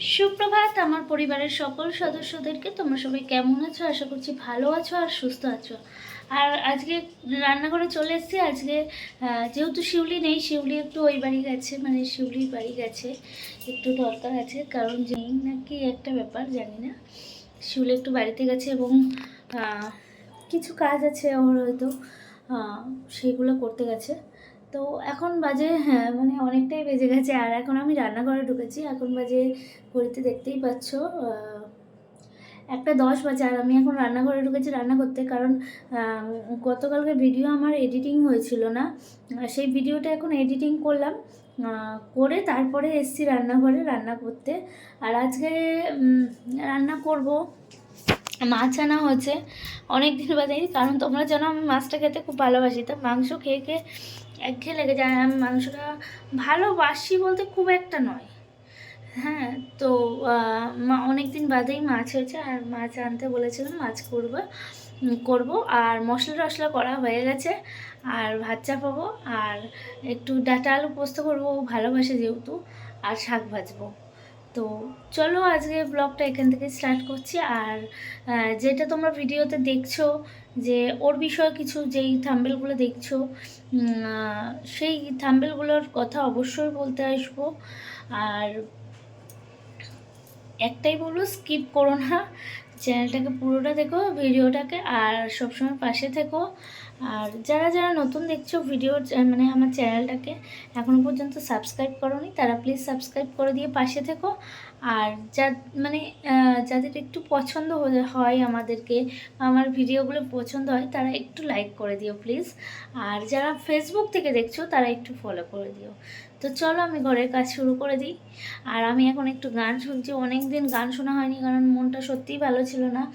সুপ্রভাত, আমার পরিবারের সকল সদস্যদেরকে। তোমরা সবাই কেমন আছো? আশা করছি ভালো আছো আর সুস্থ আছো। আর আজকে রান্নাঘরে চলে এসেছি। আজকে যেহেতু শিউলি নেই, শিউলি একটু ওই বাড়ি গেছে মানে শিউলির বাড়ি গেছে, একটু দরকার আছে, কারণ নেই নাকি একটা ব্যাপার, জানি না। শিউলি একটু বাড়িতে গেছে এবং কিছু কাজ আছে ওর হয়তো সেগুলো করতে গেছে। তো এখন বাজে হ্যাঁ মানে অনেকটাই বেজে গেছে। আর এখন আমি রান্নাঘরে ঢুকেছি। এখন বাজে ঘড়িতে দেখতেই পাচ্ছ একটা দশ বাজে। আর আমি এখন রান্নাঘরে ঢুকেছি রান্না করতে। কারণ গতকালকে ভিডিও আমার এডিটিং হয়েছিল না। সেই ভিডিওটা এখন এডিটিং করলাম করে তারপরে এসছি রান্নাঘরে রান্না করতে। আর আজকে রান্না করব। মাছ আনা হয়েছে। অনেক দিন বাদে কারণ তোমরা জানো আমি মাছটা খেতে খুব ভালোবাসি। তো মাংস খেয়ে খেয়ে একঘেয়ে লেগে যায়। আমি মাংসটা ভালোবাসি বলতে খুব একটা নয়। হ্যাঁ তো মা অনেক দিন বাদেই মাছ হয়েছে। আর মাছ আনতে বলেছিলাম, মাছ করব করব। আর মশলা টশলা করা হয়ে গেছে। আর ভাত চাপাবো। আর একটু ডাটা আলু পোস্ত করব ভালোবাসে যেহেতু। আর শাক ভাজবো। তো, চলো আজকে ব্লগটা এখান থেকে স্টার্ট করছি। আর যেটা তোমরা ভিডিওতে দেখছ যে ওর বিষয়ে কিছু যেই থাম্বেলগুলো দেখছ সেই থাম্বেলগুলোর কথা অবশ্যই বলতে আসব। আর একটাই বলব, স্কিপ করো না। চ্যানেলটাকে পুরোটা দেখো, ভিডিওটাকে, আর সবসময় পাশে থেকো। আর যারা যারা নতুন দেখছ ভিডিও মানে আমার চ্যানেলটাকে এখনও পর্যন্ত সাবস্ক্রাইব করোনি, তারা প্লিজ সাবস্ক্রাইব করে দিয়ে পাশে থেকো। আর যা মানে যাদের একটু পছন্দ হয়ে- আমাদেরকে, আমার ভিডিওগুলো পছন্দ হয়, তারা একটু লাইক করে দিও প্লিজ আর যারা ফেসবুক থেকে দেখছ, তারা একটু ফলো করে দিও। তো চলো আমি ঘরের কাজ শুরু করে দিই। আর আমি এখন একটু গান শুনছি অনেক দিন গান শোনা হয়নি, কারণ মনটা সত্যিই ভালো ছিল না।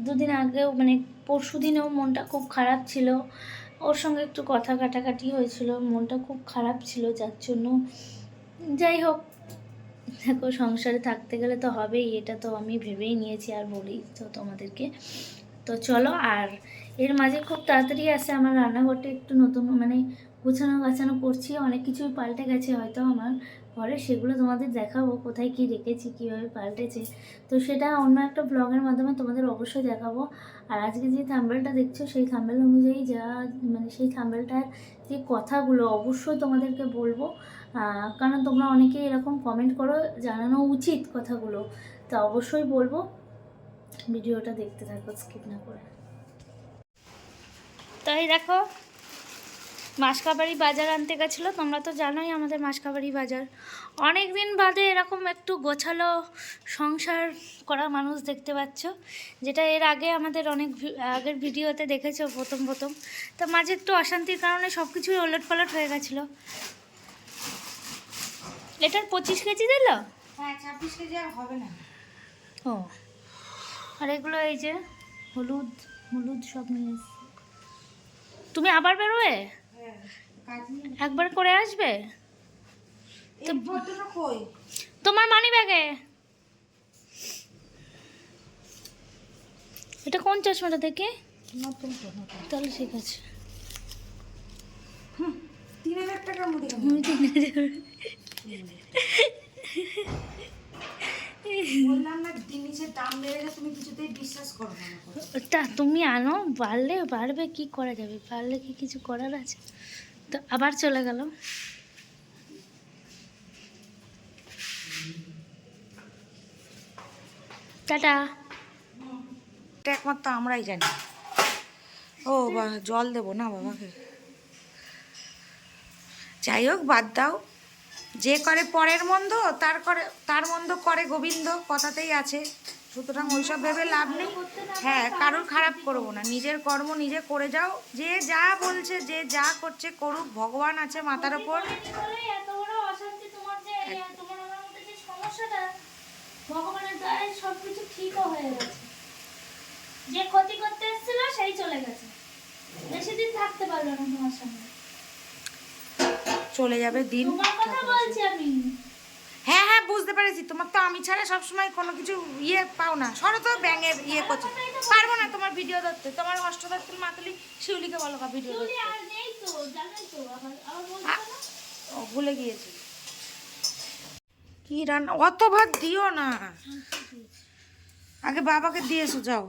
দুদিন আগেও মানে পরশু দিনেও মনটা খুব খারাপ ছিল। ওর সঙ্গে একটু কথা কাটাকাটি হয়েছিল, মনটা খুব খারাপ ছিল যার জন্য। যাই হোক দেখো, সংসারে থাকতে গেলে তো হবেই, এটা তো আমি ভেবেই নিয়েছি আর বলি তো তোমাদেরকে। তো চলো, আর এর মাঝে খুব তাড়াতাড়ি আসে আমার রান্নাঘরটা একটু নতুন মানে গোছানো গাছানো করছি, অনেক কিছুই পাল্টে গেছে হয়তো আমার। ঘরে সেগুলো তোমাদের দেখাবো, কোথায় কি রেখেছি, কীভাবে পাল্টেছে। তো সেটা অন্য একটা ব্লগের মাধ্যমে তোমাদের অবশ্যই দেখাবো। আর আজকে যে থাম্বেলটা দেখছ, সেই থাম্বেল অনুযায়ী যা মানে সেই থাম্বেলটার যে কথাগুলো অবশ্যই তোমাদেরকে বলব। কারণ তোমরা অনেকে এরকম কমেন্ট করো, জানানো উচিত কথাগুলো। তা অবশ্যই বলব। ভিডিওটা দেখতে থাকো স্কিপ না করে। তাই দেখো মাসকাবাড়ি বাজার আনতে গেছিল তোমরা তো জানোই আমাদের মাসকাবাড়ি বাজার। অনেক দিন বাদে এরকম একটু গোছালো সংসার করা মানুষ দেখতে পাচ্ছ যেটা এর আগে আমাদের অনেক আগের ভিডিওতে দেখেছ প্রথম প্রথম। তো মাঝে একটু অশান্তির কারণে সব কিছুই ওলট পালট হয়ে গেছিল। এটার পঁচিশ কেজি দিল? হ্যাঁ ছাব্বিশ কেজি আর হবে না। ও আর এগুলো এই যে হলুদ হলুদ সব নিয়ে তুমি আবার বেরোবে? নেই একবার করে আসবে? তোমার মানি ব্যাগে। এটা কোন চশমাটা নতুন তাহলে ঠিক আছে। তিন হাজার টাকার বললাম না জিনিসের দাম বেড়ে গেলে তুমি কিছুতেই বিশ্বাস করবে না। ওটা তুমি আনো বাড়লে বাড়বে কি করা যাবে? বাড়লে কি কিছু করার আছে? তো আবার চলে গেল। টাটা। এটা একমাত্র আমরাই জানি। ও বা জল দেবো না বাবাকে। যাই হোক বাদ দাও। যে করে পরের মন্দ তার করে তার মন্দ করে গোবিন্দ কথাতেই আছে। সুতরাং ওইসব ভেবে লাভ নেই। হ্যাঁ কারোর খারাপ করব না। নিজের কর্ম নিজে করে যাও। যে যা বলছে যে যা করছে করুক ভগবান আছে মাথার ওপর। ভগবানের দয়ায় সবকিছু ঠিকও হয়ে গেছে। যে ক্ষতি করতে এসেছিল সেই চলে গেছে। বেশি দিন থাকতে পারল না তোমার সঙ্গে। চলে যাবে দিন। হ্যাঁ হ্যাঁ বুঝতে পেরেছি। তোমার তো আমি ছাড়া সবসময় কোনো কিছু ইয়ে পাও না। সরো তো ব্যাঙের ইয়ে করছ। পারব না তোমার ভিডিও ধরতে। তোমার অষ্টদত্তর মাতলি শিউলিকে বলো কা ভিডিও ধরতে। ও ভুলে গিয়েছি। কি রান্না? অত ভাত দিও না। আগে বাবাকে দিয়ে এসো যাও।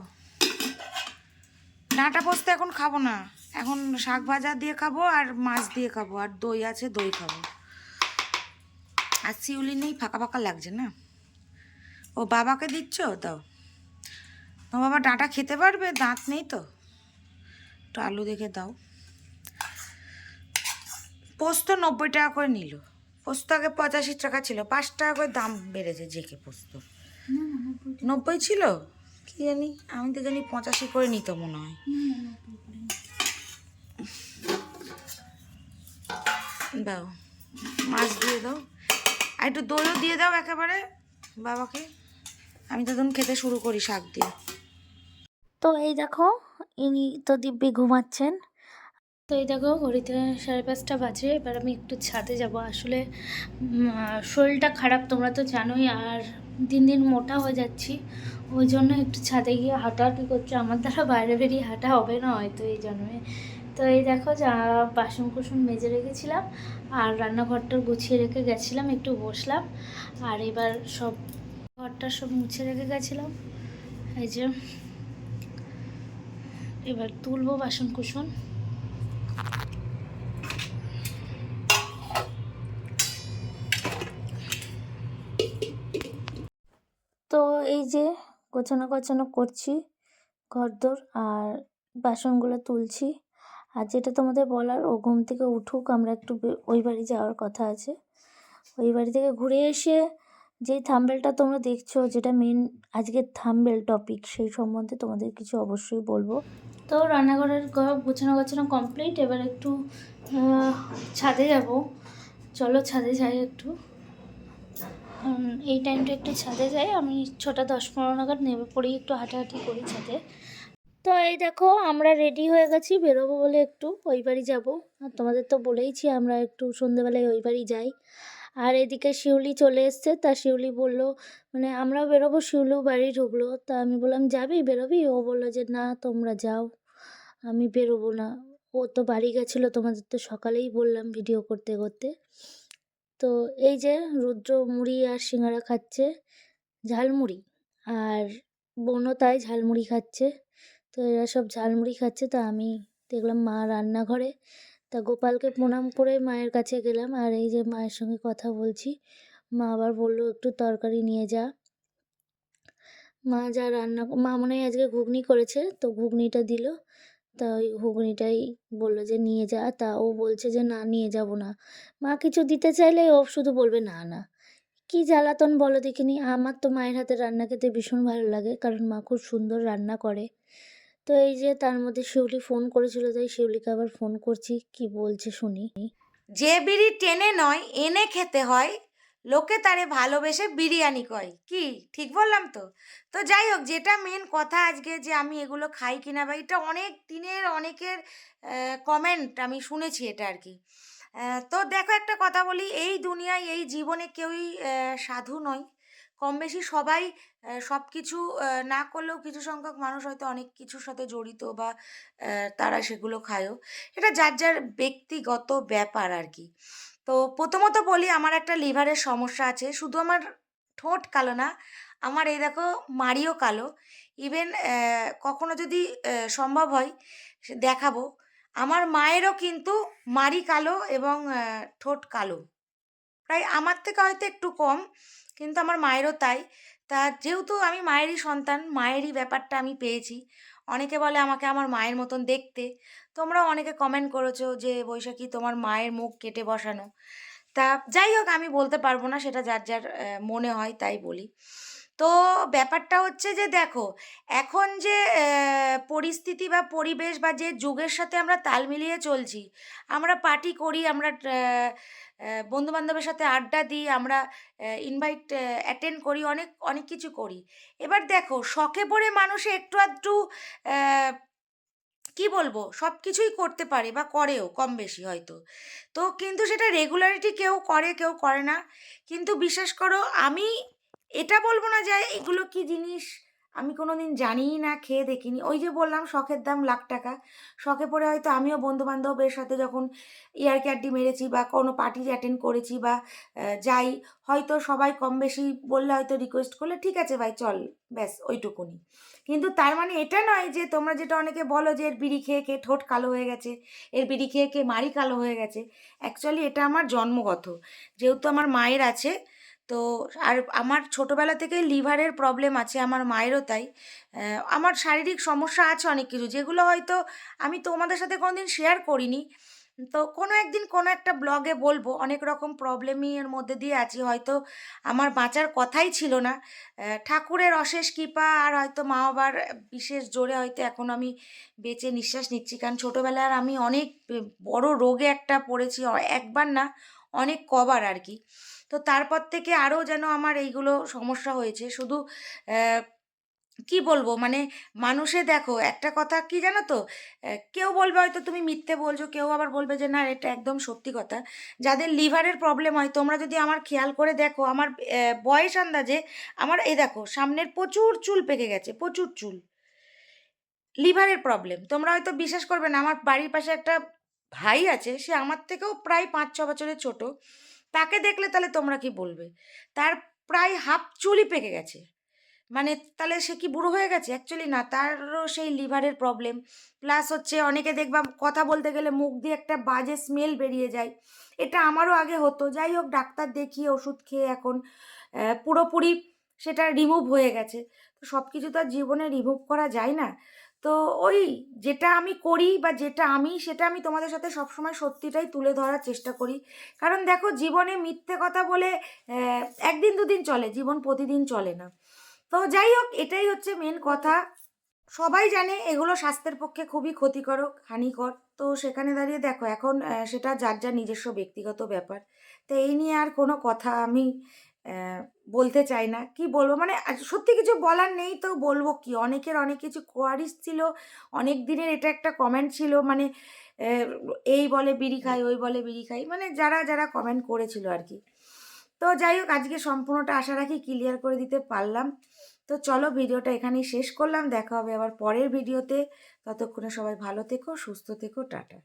ডাঁটা পোস্ত এখন খাব না। এখন শাক ভাজা দিয়ে খাব আর মাছ দিয়ে খাব আর দই আছে দই খাব। আর শিউলি নেই ফাঁকা ফাঁকা লাগছে না। ও বাবাকে দিচ্ছ? দাও। তোমার বাবা ডাঁটা খেতে পারবে? দাঁত নেই তো। একটু আলু দেখে দাও। পোস্ত নব্বই টাকা করে নিল। পোস্ত আগে পঁচাশি টাকা ছিল পাঁচ টাকা করে দাম বেড়েছে জেকে পোস্ত। নব্বই ছিল? কি জানি? আমি তো জানি পঁচাশি করে নিত মনে হয় না, না, নব্বই করে না। দাও। মাছ দিয়ে দাও। আর একটু দইও দিয়ে দাও একেবারে বাবাকে। আমি তখন খেতে শুরু করি শাক দিয়ে। তো এই দেখো, ইনি তো দিব্যি ঘুমাচ্ছেন। তো এই দেখো, ঘড়িতে সাড়ে পাঁচটা বাজে, এবার আমি একটু ছাদে যাব। আসলে শরীরটা খারাপ তোমরা তো জানোই, আর দিন দিন মোটা হয়ে যাচ্ছি। ওই জন্য একটু ছাদে গিয়ে হাঁটাহাঁটি করছে। আমার দ্বারা বাইরে বেরিয়ে হাঁটা হবে না হয়তো এই জন্যে। তো এই দেখো যা বাসন কুসন মেজে রেখেছিলাম, আর রান্নাঘরটা গুছিয়ে রেখে গেছিলাম, একটু বসলাম, আর এবার সব ঘরটা সব মুছে রেখে গেছিলাম। এই যে, এবার তুলবো বাসন কুসন। তো এই যে গোছানো গোছানো করছি ঘরদোর আর বাসনগুলো তুলছি। আর যেটা তোমাদের বলার, ও ঘুম থেকে উঠুক, আমরা একটু ওই বাড়ি যাওয়ার কথা আছে। ওই বাড়ি থেকে ঘুরে এসে যেই থাম্বেলটা তোমরা দেখছ, যেটা মেন আজকের থাম্বেল টপিক সেই সম্বন্ধে তোমাদের কিছু অবশ্যই বলব। তো রান্নাঘরের ঘর গোছানো গোছানো কমপ্লিট এবার একটু ছাদে যাব। চলো ছাদে যাই একটু। এই টাইমটা একটু ছাদে যাই, আমি ছটা দশ পনেরো নাগাদ নেমে পড়ি, একটু হাঁটাহাঁটি করি ছাদে। তো এই দেখো, আমরা রেডি হয়ে গেছি, বেরোবো বলে একটু, ওই বাড়ি যাব। আর তোমাদের তো বলেইছি আমরা একটু সন্ধেবেলায় ওই বাড়ি যাই। আর এদিকে শিউলি চলে এসছে, তা শিউলি বলল মানে আমরা বেরোবো, শিউলিও বাড়ি ঢুকলো। তা আমি বললাম, যাবি? বেরোবি? ও বলল যে, না, তোমরা যাও। আমি বেরোবো না। ও তো বাড়ি গেছিল, তোমাদের তো সকালেই বললাম ভিডিও করতে করতে। তো এই যে রুদ্র মুড়ি আর সিঙ্গারা খাচ্ছে, ঝালমুড়ি। আর বোনও তাই ঝালমুড়ি খাচ্ছে। তো এরা সব ঝালমুড়ি খাচ্ছে, তা আমি দেখলাম মা রান্নাঘরে। তা গোপালকে প্রণাম করে মায়ের কাছে গেলাম আর এই যে মায়ের সঙ্গে কথা বলছি, মা আবার বলল, একটু তরকারি নিয়ে যা। মা যা রান্না মা মনে হয় আজকে ঘুগনি করেছে, তো ঘুগনিটা দিল। তা ওই ঘুগনিটাই বলল যে নিয়ে যা, তা ও বলছে যে না, নিয়ে যাব না। মা কিছু দিতে চাইলে ও শুধু বলবে, না না। কি জ্বালাতন বলো দেখিনি, আমার তো মায়ের হাতে রান্না খেতে ভীষণ ভালো লাগে, কারণ মা খুব সুন্দর রান্না করে। তো এই যে তার মধ্যে শিউলি ফোন করেছিল, তাই শিউলিকে আবার ফোন করছি। কি বলছে শুনি। যে বিড়ি টেনে নয়, এনে খেতে হয়। লোকে তারে ভালোবেসে বিরিয়ানি কয়। কি? ঠিক বললাম তো? তো যাই হোক, যেটা মেন কথা আজকে যে আমি এগুলো খাই কিনা বা এটা অনেক দিনের, অনেকের কমেন্ট আমি শুনেছি এটা আর কি। তো দেখো একটা কথা বলি, এই দুনিয়ায়, এই জীবনে কেউই সাধু নয়। কম বেশি সবাই সব কিছু না করলেও কিছু সংখ্যক মানুষ হয়তো অনেক কিছুর সাথে জড়িত বা তারা সেগুলো খায়ও। এটা যার যার ব্যক্তিগত ব্যাপার আর কি তো প্রথমত বলি, আমার একটা লিভারের সমস্যা আছে। শুধু আমার ঠোঁট কালো না, আমার এই দেখো মাড়িও কালো। ইভেন কখনো যদি সম্ভব হয় দেখাবো। আমার মায়েরও কিন্তু মাড়ি কালো এবং ঠোঁট কালো। প্রায় আমার থেকে হয়তো একটু কম। কিন্তু আমার মায়েরও তাই। তা যেহেতু আমি মায়েরই সন্তান, মায়েরই ব্যাপারটা আমি পেয়েছি। অনেকে বলে আমাকে আমার মায়ের মতন দেখতে। তোমরাও অনেকে কমেন্ট করেছ যে, বৈশাখী, তোমার মায়ের মুখ কেটে বসানো। তা যাই হোক, আমি বলতে পারব না, সেটা যার যার মনে হয় তাই বলি। তো ব্যাপারটা হচ্ছে যে, দেখো, এখন যে পরিস্থিতি বা পরিবেশ বা যে যুগের সাথে আমরা তাল মিলিয়ে চলছি, আমরা পার্টি করি, আমরা বন্ধু বান্ধবের সাথে আড্ডা দিই, আমরা ইনভাইট অ্যাটেন্ড করি, অনেক অনেক কিছু করি। এবার দেখো, শখে পড়ে মানুষ একটু আধটু কি বলব সব কিছুই করতে পারে বা করেও, কম বেশি হয়তো। তো কিন্তু সেটা রেগুলারিটি কেউ করে কেউ করে না। কিন্তু বিশ্বাস করো, আমি এটা বলব না যে এগুলো কি জিনিস আমি কোনো দিন জানিই না, খেয়ে দেখিনি। ওই যে বললাম, শখের দাম লাখ টাকা। শখে পড়ে হয়তো আমিও বন্ধুবান্ধবের সাথে যখন ইয়ার আড্ডি মেরেছি বা কোনো পার্টি অ্যাটেন্ড করেছি বা যাই, হয়তো সবাই কম বেশি বললে হয়তো রিকোয়েস্ট করলে, ঠিক আছে ভাই, চল, ব্যাস, ওইটুকুনি। কিন্তু তার মানে এটা নয় যে তোমরা যেটা অনেকে বলো যে এর বিড়ি খেয়ে খেয়ে ঠোঁট কালো হয়ে গেছে, এর বিড়ি খেয়ে খেয়ে মারি কালো হয়ে গেছে। অ্যাকচুয়ালি এটা আমার জন্মগত। যেহেতু আমার মায়ের আছে তো আর আমার ছোটোবেলা থেকেই লিভারের প্রবলেম আছে, আমার মায়েরও তাই। আমার শারীরিক সমস্যা আছে অনেক কিছু, যেগুলো হয়তো আমি তোমাদের সাথে কোনোদিন শেয়ার করিনি। তো কোনো একদিন কোনো একটা ব্লগে বলব, অনেক রকম প্রবলেমই এর মধ্যে দিয়ে আছি, হয়তো আমার বাঁচার কথাই ছিল না। ঠাকুরের অশেষ কৃপা আর হয়তো মা বাবার বিশেষ জোরে হয়তো এখন আমি বেঁচে নিঃশ্বাস নিচ্ছি, কারণ ছোটোবেলার আমি অনেক বড় রোগে একটা পড়েছি একবার না, অনেক কবার আর কি। তো তারপর থেকে আরও যেন আমার এইগুলো সমস্যা হয়েছে। শুধু কি বলব? মানে মানুষে দেখো, একটা কথা কি জানো তো? কেউ বলবে হয়তো তুমি মিথ্যে বলছো, কেউ আবার বলবে যে, না, এটা একদম সত্যি কথা। যাদের লিভারের প্রবলেম হয়, তোমরা যদি আমার খেয়াল করে দেখো, আমার বয়স আন্দাজে আমার, এই দেখো, সামনের প্রচুর চুল পেকে গেছে, প্রচুর চুল। লিভারের প্রবলেম। তোমরা হয়তো বিশ্বাস করবে না, আমার বাড়ির পাশে একটা ভাই আছে, সে আমার থেকেও প্রায় পাঁচ, ছ বছরের ছোট। তাকে দেখলে তাহলে তোমরা কি বলবে? তার প্রায় হাফ চুলই পেকে গেছে। মানে তাহলে সে কি বুড়ো হয়ে গেছে? অ্যাকচুয়ালি না, তারও সেই লিভারের প্রবলেম প্লাস হচ্ছে অনেকে দেখবা কথা বলতে গেলে মুখ দিয়ে একটা বাজে স্মেল বেরিয়ে যায়। এটা আমারও আগে হতো। যাই হোক, ডাক্তার দেখিয়ে ওষুধ খেয়ে এখন পুরোপুরি সেটা রিমুভ হয়ে গেছে। তো সব কিছু তো আর জীবনে রিমুভ করা যায় না। তো ওই যেটা আমি করি বা যেটা আমি, সেটা আমি তোমাদের সাথে সবসময় সত্যিটাই তুলে ধরার চেষ্টা করি। কারণ দেখো, জীবনে মিথ্যে কথা বলে একদিন দুদিন চলে, জীবন প্রতিদিন চলে না। তো যাই হোক, এটাই হচ্ছে মেন কথা। সবাই জানে এগুলো স্বাস্থ্যের পক্ষে খুবই ক্ষতিকারক হানিকর। তো সেখানে দাঁড়িয়ে দেখো, এখন সেটা যার যার নিজস্ব ব্যক্তিগত ব্যাপার। তো এই নিয়ে আর কোনো কথা আমি বলতে চাই না। কি বলব? মানে সত্যি কিছু বলার নেই তো বলব কি? অনেকের অনেক কিছু কোয়ারিস ছিল, অনেক দিনের এটা একটা কমেন্ট ছিল মানে এই বলে বিড়ি খাই, ওই বলে বিড়ি খাই মানে যারা যারা কমেন্ট করেছিল আর কি তো যাই হোক, আজকে সম্পূর্ণটা আশা রাখি ক্লিয়ার করে দিতে পারলাম। তো চলো ভিডিওটা এখানেই শেষ করলাম। দেখা হবে আবার পরের ভিডিওতে। ততক্ষণে সবাই ভালো থেকো, সুস্থ থেকো, টাটা।